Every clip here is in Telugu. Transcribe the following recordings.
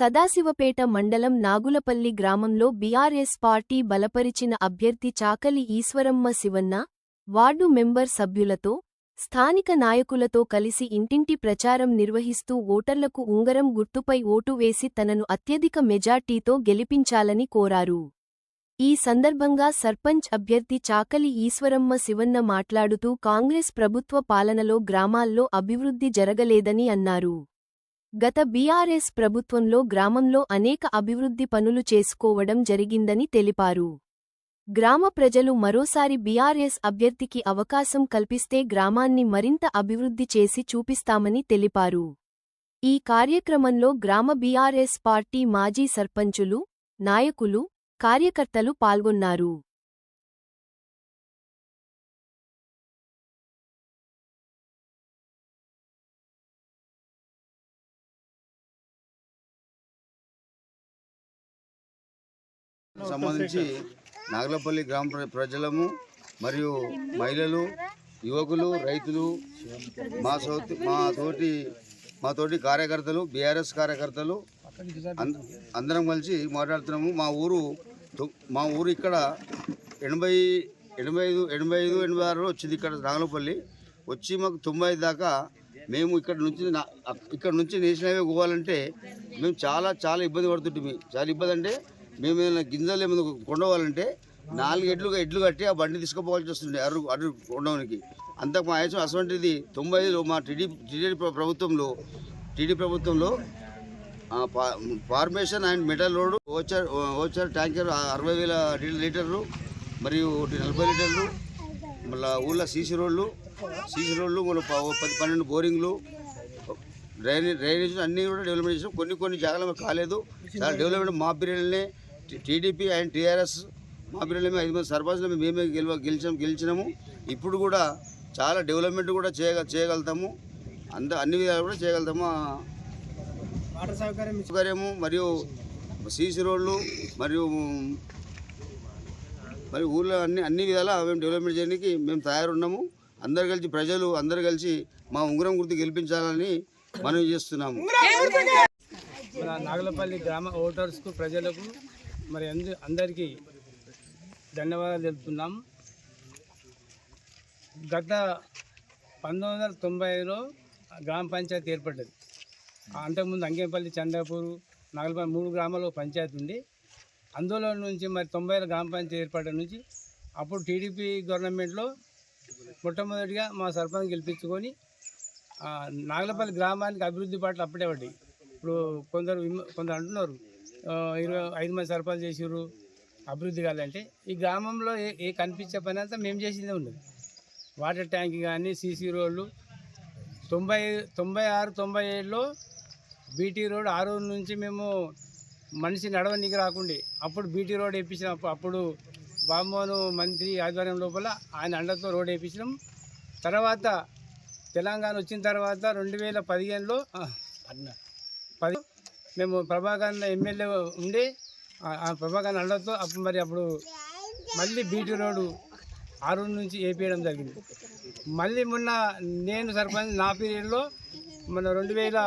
సదాశివపేట మండలం నాగులపల్లి గ్రామంలో బీఆర్ఎస్ పార్టీ బలపరిచిన అభ్యర్థి చాకలి ఈశ్వరమ్మ శివన్న వార్డు మెంబర్ సభ్యులతో స్థానిక నాయకులతో కలిసి ఇంటింటి ప్రచారం నిర్వహిస్తూ ఓటర్లకు ఉంగరం గుర్తుపై ఓటు వేసి తనను అత్యధిక మెజార్టీతో గెలిపించాలని కోరారు. ఈ సందర్భంగా సర్పంచ్ అభ్యర్థి చాకలి ఈశ్వరమ్మ శివన్న మాట్లాడుతూ కాంగ్రెస్ ప్రభుత్వ పాలనలో గ్రామాల్లో అభివృద్ధి జరగలేదని అన్నారు. గత బీఆర్ఎస్ ప్రభుత్వంలో గ్రామంలో అనేక అభివృద్ధి పనులు చేసుకోవడం జరిగిందని తెలిపారు. గ్రామ ప్రజలు మరోసారి బీఆర్ఎస్ అభ్యర్థికి అవకాశం కల్పిస్తే గ్రామాన్ని మరింత అభివృద్ధి చేసి చూపిస్తామని తెలిపారు. ఈ కార్యక్రమంలో గ్రామ బీఆర్ఎస్ పార్టీ మాజీ సర్పంచులు నాయకులు కార్యకర్తలు పాల్గొన్నారు. సంబంధించి నాగలపల్లి గ్రామ ప్ర- ప్రజలము మరియు మహిళలు యువకులు రైతులు మా సోతి మా తోటి మా తోటి కార్యకర్తలు బీఆర్ఎస్ కార్యకర్తలు అందరం కలిసి మాట్లాడుతున్నాము. మా ఊరు మా ఊరు ఇక్కడ ఎనభై ఎనభై ఐదు ఎనభై ఐదు ఎనభై ఆరులో వచ్చింది ఇక్కడ నాగలపల్లి. వచ్చి మాకు తొంభై దాకా మేము ఇక్కడ నుంచి ఇక్కడ నుంచి నేషనల్ హైవే పోవాలంటే మేము చాలా చాలా ఇబ్బంది పడుతుంటాము. చాలా ఇబ్బంది అంటే మేము ఏదైనా గింజలు ఏమైనా కొండవాలంటే నాలుగు ఎడ్లు ఎడ్లు కట్టి ఆ బండి తీసుకుపోవాల్సి వస్తుండే అర్రు అర్రు కొండవనికి. అంత మా ఆయసం అటువంటిది తొంభై ఐదులో మా టీడీపీ టీడీపీ ప్రభుత్వంలో టీడీ ప్రభుత్వంలో formation and metal road voucher voucher tanker అరవై వేల లీటర్లు మరియు నలభై లీటర్లు మళ్ళీ ఊళ్ళో సీసీ రోడ్లు సీసీ రోడ్లు మళ్ళీ పది పన్నెండు బోరింగ్లు డ్రైనేజ్ డ్రైనేజ్ అన్నీ కూడా డెవలప్మెంట్ చేసాం. కొన్ని కొన్ని జాగాలు కాలేదు. చాలా డెవలప్మెంట్ మా పీరియడ్లనే టీడీపీ అండ్ టీఆర్ఎస్ మా పీరియడ్లో ఐదు మంది సర్పంచ్లు మేమే గెలవ గెలిచాం గెలిచినాము. ఇప్పుడు కూడా చాలా డెవలప్మెంట్ కూడా చేయగ చేయగలుగుతాము. అంద అన్ని విధాలు కూడా చేయగలుగుతాము. సౌకర్యము మరియు సీసీ రోడ్లు మరియు మరి ఊళ్ళో అన్ని అన్ని విధాలా మేము డెవలప్మెంట్ చేయడానికి మేము తయారున్నాము. అందరు కలిసి ప్రజలు అందరు కలిసి మా ఉంగరం గుర్తు గెలిపించాలని మనం చేస్తున్నాము. నాగలపల్లి గ్రామ ఓటర్స్కు ప్రజలకు మరి అంద అందరికీ ధన్యవాదాలు తెలుపుతున్నాం. గత పంతొమ్మిది వందల తొంభై ఐదులో గ్రామ పంచాయతీ ఏర్పడ్డది. అంతకుముందు అంకేపల్లి చందాపూర్ నాగలపల్లి మూడు గ్రామాల్లో పంచాయతీ ఉంది. అందులో నుంచి మరి తొంభై ఐదు గ్రామ పంచాయతీ ఏర్పడ్డ నుంచి అప్పుడు టీడీపీ గవర్నమెంట్లో మొట్టమొదటిగా మా సర్పంచ్ గెలిపించుకొని నాగలపల్లి గ్రామానికి అభివృద్ధి పట్ల అప్పుడే పడ్డాయి. ఇప్పుడు కొందరు కొందరు అంటున్నారు ఇరవై ఐదు మంది సరఫరాలు చేసిర్రు అభివృద్ధి కాదంటే ఈ గ్రామంలో ఏ ఏ కనిపించే పని అంతా మేము చేసిందే ఉండదు వాటర్ ట్యాంక్ కానీ సీసీ రోడ్లు. తొంభై తొంభై ఆరు తొంభై ఏడులో బీటీ రోడ్ ఆరు నుంచి మేము మనిషి నడవనికి రాకుండే. అప్పుడు బీటీ రోడ్ వేయించినప్పుడు అప్పుడు బామ్మోను మంత్రి ఆధ్వర్యం లోపల ఆయన అండతో రోడ్ వేయించినాం తర్వాత తెలంగాణ వచ్చిన తర్వాత రెండు వేల పదిహేనులో పది మేము ప్రభాకర్ ఎమ్మెల్యే ఉండి ఆ- ఆ ప్రభాకర్ అండతో అప్పుడు మరి అప్పుడు మళ్ళీ బీటీ రోడ్డు ఆరు నుంచి వేపించడం జరిగింది. మళ్ళీ మొన్న నేను సర్పంచ్ నా పీరియడ్లో మన రెండు వేల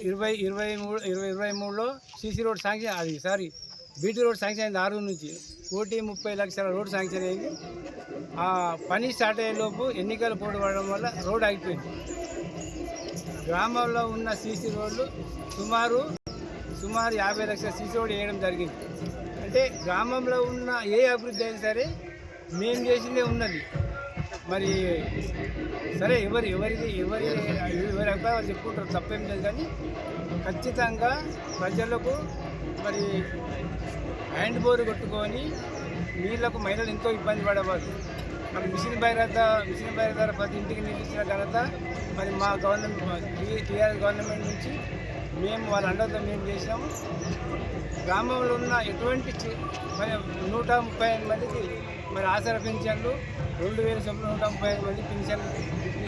ఇరవై ఇరవై మూడు ఇరవై ఇరవై మూడులో సీసీ రోడ్ శాంక్షన్ అది సారీ బీటీ రోడ్ శాంక్షన్ అయింది ఆరు నుంచి. కోటి ముప్పై లక్షల రోడ్ శాంక్షన్ అయింది. ఆ పని స్టార్ట్ అయ్యేలోపు ఎన్నికలు పోటీ పడడం వల్ల రోడ్ ఆగిపోయింది. గ్రామంలో ఉన్న సీసీ రోడ్లు సుమారు సుమారు యాభై లక్షల సీసీ రోడ్ వేయడం జరిగింది. అంటే గ్రామంలో ఉన్న ఏ అభివృద్ధి అయినా సరే మేము చేసిందే ఉన్నది. మరి సరే ఎవరు ఎవరిది ఎవరి ఎవరి అభిప్రాయాలు చెప్పుకుంటారు తప్పేం లేదు కానీ ఖచ్చితంగా ప్రజలకు మరి హ్యాండ్ బోర్ కొట్టుకొని నీళ్ళకు మహిళలు ఎంతో ఇబ్బంది పడవచ్చు మరి మిషన్ భైరత మిషన్ భైరత ప్రతి ఇంటికి నీళ్ళు ఇచ్చిన ఘనత మరి మా గవర్నమెంట్ టీఆర్ఎస్ గవర్నమెంట్ నుంచి మేము వాళ్ళ అండతో మేము చేసినాము. గ్రామంలో ఉన్న ఎటువంటి మరి నూట ముప్పై ఐదు మందికి మరి ఆసర పెన్షన్లు రెండు వేల చొప్పున నూట ముప్పై ఐదు మంది పింఛన్లు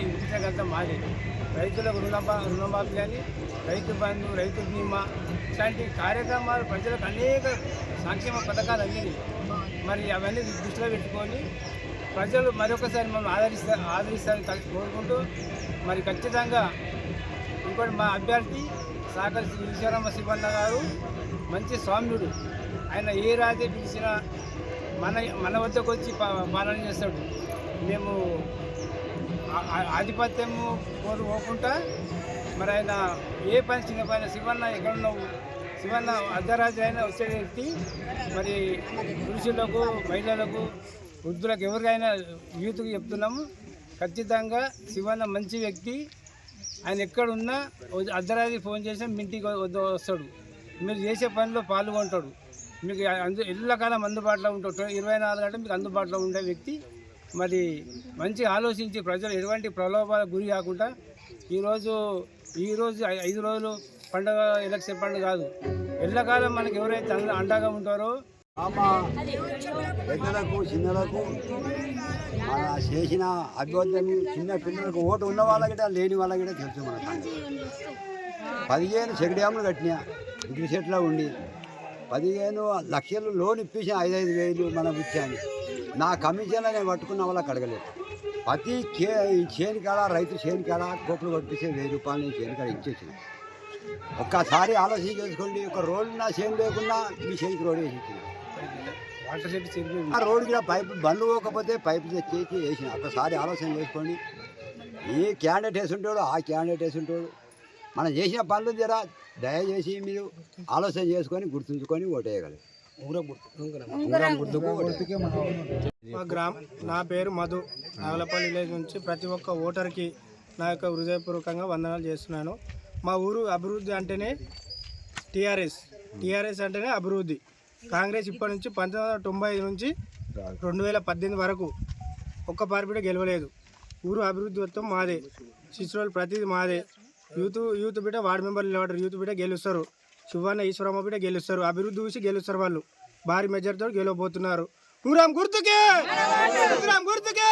ఇప్పించగలుగుతా మాది. రైతులకు రుణమా రుణమాఫీ కానీ రైతు బంధు రైతు బీమా ఇలాంటి కార్యక్రమాలు ప్రజలకు అనేక సంక్షేమ పథకాలు అందినాయి మరి అవన్నీ దృష్టిలో పెట్టుకొని ప్రజలు మరొకసారి మనం ఆదరిస్తా ఆదరిస్తారని కోరుకుంటూ మరి ఖచ్చితంగా ఇంకోటి మా అభ్యర్థి సాకర్ ఈశ్వరమ్మ శివన్న గారు మంచి స్వామ్యుడు ఆయన ఏ రాజే పిలిచినా మన మన వద్దకు వచ్చి పాలన చేస్తాడు. మేము ఆధిపత్యము కోరుకోకుండా మరి ఆయన ఏ పని చిన్న పైన శివన్న ఎక్కడున్నావు? శివన్న అర్ధరాజు అయినా వచ్చే వ్యక్తి మరి పురుషులకు మహిళలకు వృద్ధులకు ఎవరికైనా యూత్కి చెప్తున్నాము. ఖచ్చితంగా శివన్న మంచి వ్యక్తి. ఆయన ఎక్కడున్నా అర్ధరాత్రి ఫోన్ చేసి మింటికి ఇంటికి వస్తాడు. మీరు చేసే పనిలో పాల్గొంటాడు. మీకు అందు ఎల్లకాలం అందుబాటులో ఉంటాడు. ఇరవై నాలుగు గంటలు మీకు అందుబాటులో ఉండే వ్యక్తి. మరి మంచి ఆలోచించి ప్రజలు ఎటువంటి ప్రలోభాలకు గురి కాకుండా ఈరోజు ఈరోజు ఐదు రోజులు పండుగ ఎలక్షన్ పండుగ కాదు. ఎల్లకాలం మనకి ఎవరైతే అండగా ఉంటారో అమ్మ పెద్దలకు చిన్నలకు చేసిన అభ్యర్థులు చిన్న పిల్లలకు ఓటు ఉన్న వాళ్ళకి లేని వాళ్ళకి తెలుసు మన పదిహేను చెక్ డ్యాములు కట్టినా ఇంటి సెట్లో ఉండి పదిహేను లక్షలు లోన్ ఇప్పించిన ఐదైదు వేలు మనం ఇచ్చాను. నా కమిషన్ నేను పట్టుకున్న వాళ్ళకి అడగలేదు. ప్రతి కాడ రైతు చేను కాడ కోట్లు కొట్టించే వెయ్యి రూపాయలు నేను చేను కాడ ఇచ్చేసిన. ఒక్కసారి ఆలోచన చేసుకోండి ఒక రోడ్డు నా చేను లేకున్నా మీ చేతికి రోడ్ వేసి ఇచ్చిన. వాటర్ షెడ్ చెరిపి ఆ రోడ్డుకి ఇలా పైపు బండ్లు పోకపోతే పైపు తెచ్చేసి వేసిన. ఒకసారి ఆలోచన చేసుకోండి. ఏ క్యాండిడేట్ వేసి ఉంటాడు ఆ క్యాండిడేట్ వేసి ఉంటాడు మనం చేసిన పనులు జరా దయచేసి మీరు ఆలోచన చేసుకొని గుర్తుంచుకొని ఓటేయగలరు. మా గ్రామ. నా పేరు మధు. నాగలపల్లి విలేజ్ నుంచి ప్రతి ఒక్క ఓటర్కి నా యొక్క హృదయపూర్వకంగా వందనాలు చేస్తున్నాను. మా ఊరు అభివృద్ధి అంటేనే టీఆర్ఎస్. టీఆర్ఎస్ అంటేనే అభివృద్ధి. కాంగ్రెస్ ఇప్పటి నుంచి పంతొమ్మిది తొంభై నుంచి రెండు వేల పద్దెనిమిది వరకు ఒక్క పార్టీ గెలవలేదు. ఊరు అభివృద్ధి మొత్తం మాదే. శిశువులు ప్రతిదీ మాదే. యూత్ యూత్ బిడ్డ వార్డు మెంబర్లు నిలబడరు యూత్ బిడ్డ గెలుస్తారు. శివన్న ఈశ్వరమ్మ బిడ్డ గెలుస్తారు. అభివృద్ధి చూసి గెలుస్తారు వాళ్ళు. భారీ మెజార్టీతో గెలవబోతున్నారు. ఉంగరం గుర్తుకే! గుర్తుకే!